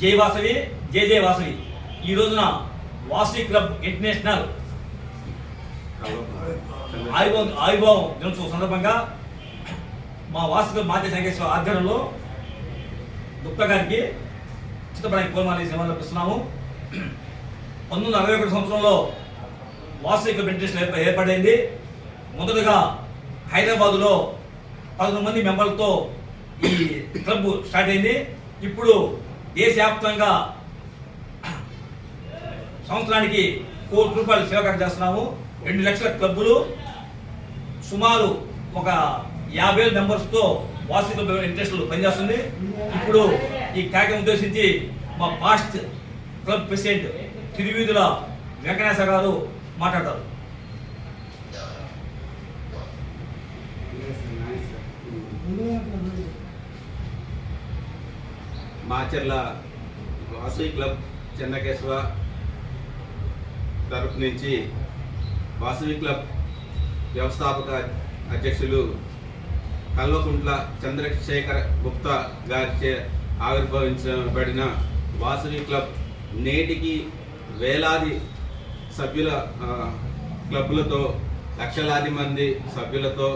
జై వాసవి జై జై వాసవి. ఈ రోజున వాసవి క్లబ్ ఇంటర్నేషనల్ ఆయుభవం ఆయుభవం దినోత్సవం సందర్భంగా మా వాసవి క్లబ్ మాజీ సంఘేశ్వర ఆధ్వర్యంలో గుప్త గారికి చిత్తపడానికి పూర్మాలి సేవలు అర్పిస్తున్నాము. పంతొమ్మిది వందల అరవై ఒకటి సంవత్సరంలో వాసవి క్లబ్ ఇంటర్నేషనల్ ఏర్ప- ఏర్పడింది. మొదటగా హైదరాబాదులో పదకొండు మంది మెంబర్లతో ఈ క్లబ్ స్టార్ట్ అయింది. ఇప్పుడు దేశవ్యాప్తంగా సంవత్సరానికి కోటి రూపాయలు సేవకారం చేస్తున్నాము. రెండు లక్షల క్లబ్బులు సుమారు ఒక యాభై వేల మెంబర్స్తో వార్షిక ఇంట్రెస్ట్లు పనిచేస్తుంది. ఇప్పుడు ఈ కార్యక్రమం ఉద్దేశించి మా past club president Thiruveedhula Venkateswara గారు మాట్లాడతారు. మాచర్ల వాసవి క్లబ్ చెన్నకేశవ తరపు నుంచి వాసవి క్లబ్ వ్యవస్థాపక అధ్యక్షులు కల్వకుంట్ల చంద్రశేఖర్ గుప్తా గారిచే ఆవిర్భవించబడిన వాసవి క్లబ్ నేటికి వేలాది సభ్యుల క్లబ్లతో లక్షలాది మంది సభ్యులతో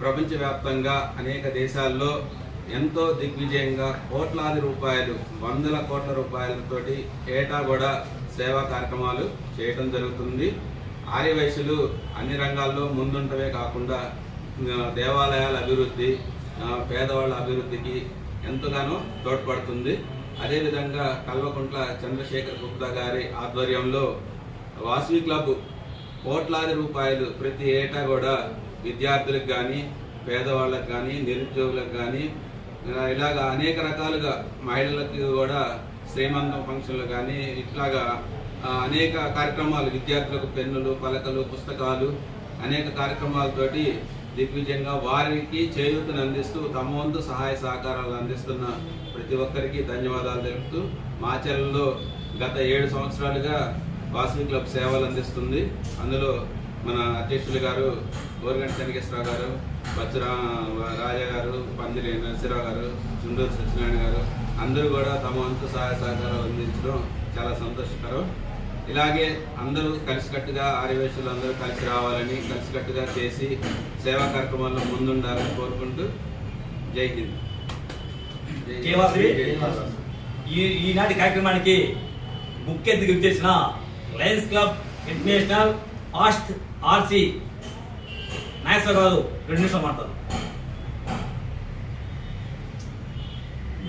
ప్రపంచవ్యాప్తంగా అనేక దేశాల్లో ఎంతో దిగ్విజయంగా కోట్లాది రూపాయలు వందల కోట్ల రూపాయలతోటి ఏటా కూడా సేవా కార్యక్రమాలు చేయటం జరుగుతుంది. ఆర్యవయసులు అన్ని రంగాల్లో ముందుంటవే కాకుండా దేవాలయాల అభివృద్ధి పేదవాళ్ళ అభివృద్ధికి ఎంతగానో తోడ్పడుతుంది. అదేవిధంగా కల్వకుంట్ల చంద్రశేఖర్ గుప్తా గారి ఆధ్వర్యంలో వాసవి క్లబ్ కోట్లాది రూపాయలు ప్రతి ఏటా కూడా విద్యార్థులకు కానీ పేదవాళ్ళకు కానీ నిరుద్యోగులకు కానీ ఇలాగా అనేక రకాలుగా మహిళలకు కూడా శ్రీమంతం ఫంక్షన్లు కానీ ఇట్లాగా అనేక కార్యక్రమాలు విద్యార్థులకు పెన్నులు పలకలు పుస్తకాలు అనేక కార్యక్రమాలతోటి దిగ్విజయంగా వారికి చేయూతను అందిస్తూ తమ వంతు సహాయ సహకారాలు అందిస్తున్న ప్రతి ఒక్కరికి ధన్యవాదాలు తెలుపుతూ మాచర్లలో గత ఏడు సంవత్సరాలుగా వాసవి క్లబ్ సేవలు అందిస్తుంది. అందులో మన అధ్యక్షులు గారు గోరగంట చెనకేశ్వరరావు గారు బచ్చరా రాజా గారు పందిరి నరసింహరావు గారు చుండూరు సత్యనారాయణ గారు అందరూ కూడా తమ వంతు సహాయ సహకారాలు అందించడం చాలా సంతోషకరం. ఇలాగే అందరూ కలిసికట్టుగా ఆర్యవేశులు అందరూ కలిసి రావాలని కలిసికట్టుగా చేసి సేవా కార్యక్రమాల్లో ముందుండాలని కోరుకుంటూ జై హింద్. ఈనాటి కార్యక్రమానికి ముఖ్య అతిథిగా చేసిన lions club international past RC Nageswara గారు రెండు నిమిషాలు మాట్లాడతారు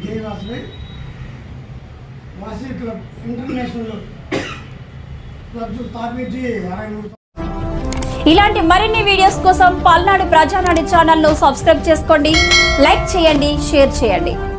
జై Vasavi Vasavi club international clubs స్థాపించి అరవై మూడు ఇలాంటి మరిన్ని వీడియోస్ కోసం పల్నాడు ప్రజానాడు ఛానల్ను సబ్స్క్రైబ్ చేసుకోండి లైక్ చేయండి షేర్ చేయండి.